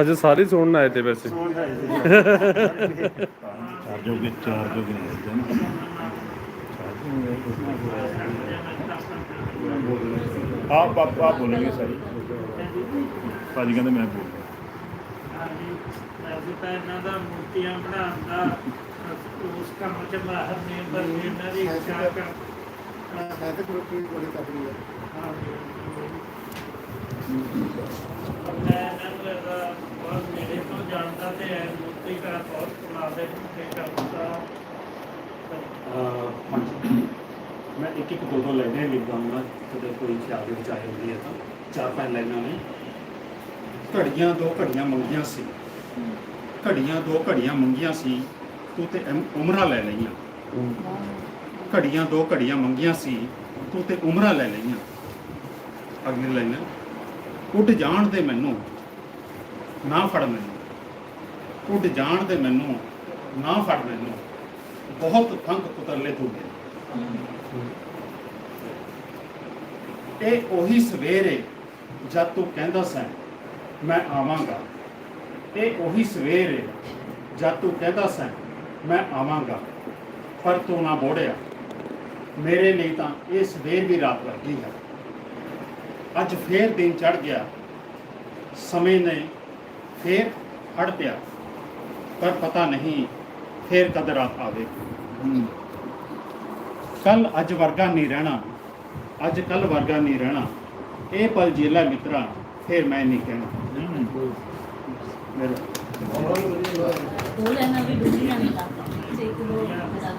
ਅੱਜ ਸਾਰੇ ਸੁਣਨ ਆਏ ਤੇ ਵੈਸੇ। ਚਾਰ ਜੋਗੇ ਚਾਰ ਜੋਗੇ ਨਹੀਂ ਹੁੰਦੇ ਆ ਪਾਪਾ ਬੋਲਣਗੇ ਸਾਰੀ। ਭਾਜੀ ਕਹਿੰਦੇ ਮੈਂ ਬੋਲ ਅਸੀਂ ਤਾਂ ਇਹਨਾਂ ਦਾ ਮੂਰਤੀਆਂ ਬਣਾਉਣ ਦਾ ਉਸ ਕੰਮ ਚ ਮਾਹਰ ਨੇ ਪਰ ਇਹਨਾਂ ਦੀ ਇੱਛਾ ਕਰ ਹੈ ਤਾਂ ਕੋਈ ਬੜੀ ਤਕੜੀ ਹੈ ਮੈਂ ਇਹਨਾਂ ਨੂੰ ਇਹਦਾ ਬਹੁਤ ਨੇੜੇ ਤੋਂ ਜਾਣਦਾ ਤੇ ਹੈ ਮੂਰਤੀ ਦਾ ਬਹੁਤ ਕਮਾਲ ਦੇ। ਮੂਰਤੀ ਕਰਦਾ ਅਹ ਹਾਂਜੀ ਮੈਂ ਇੱਕ ਇੱਕ ਦੋ ਦੋ ਲਾਈਨਾਂ ਲਿਖ ਦਊਂਗਾ ਕਦੇ ਕੋਈ ਖਿਆਲ ਵਿੱਚ ਆਏ ਹੁੰਦੀ ਹੈ ਤਾਂ। ਚਾਰ ਪੰਜ ਲਾਈਨਾਂ ਨੇ। ਘੜੀਆਂ ਦੋ ਘੜੀਆਂ ਮੰਗੀਆਂ ਸੀ। ਘੜੀਆਂ, ਦੋ ਘੜੀਆਂ ਮੰਗੀਆਂ ਸੀ, ਤੂੰ ਤੇ ਅਮ- ਉਮਰਾਂ ਲੈ ਲਈਆਂ। ਘੜੀਆਂ, ਦੋ ਘੜੀਆਂ ਮੰਗੀਆਂ ਸੀ, ਤੂੰ ਤੇ ਉਮਰਾਂ ਲੈ ਲਈਆਂ। ਅਗਲੀ ਲਾਈਨ ਉੱਡ ਜਾਣ ਦੇ ਮੈਨੂੰ, ਨਾ ਫੜ ਮੈਨੂੰ। ਉੱਡ ਜਾਣ ਦੇ ਮੈਨੂੰ, ਨਾ ਫੜ ਮੈਨੂੰ। ਬਹੁਤ ਤੰਗ ਕੁਤਰਲੇ ਤੂੰ ਮੇਰੇ ਇਹ ਉਹੀ ਸਵੇਰੇ ਜਦ ਤੂੰ ਕਹਿੰਦਾ ਸੈਂ, ਮੈਂ ਆਵਾਂਗਾ। ਇਹ ਉਹੀ ਸਵੇਰੇ ਜਦ ਤੂੰ ਕਹਿੰਦਾ ਸੈਂ ਮੈਂ ਆਵਾਂਗਾ ਪਰ ਤੂੰ ਨਾ ਬੋੜਿਆ ਮੇਰੇ ਲਈ ਤਾਂ ਇਹ ਸਵੇਰ ਵੀ ਰਾਤ ਵਰਗੀ ਹੈ। ਅੱਜ ਫੇਰ ਦਿਨ ਚੜ ਗਿਆ। ਸਮੇਂ ਨੇ ਫੇਰ ਹੜ ਪਿਆ। ਪਰ ਪਤਾ ਨਹੀਂ ਫੇਰ ਕਦ ਰਾਤ ਆਵੇ। ਕੱਲ ਅੱਜ ਵਰਗਾ ਨਹੀਂ ਰਹਿਣਾ। ਅੱਜ ਕੱਲ ਵਰਗਾ ਨਹੀਂ ਰਹਿਣਾ। ਇਹ ਪਲ ਜੇਲਾ ਮਿੱਤਰਾ ਫੇਰ ਮੈਂ ਨਹੀਂ ਕਹਿਣਾ। बोले ना अभी ढूंढने में जाता है जैसे कि वो बता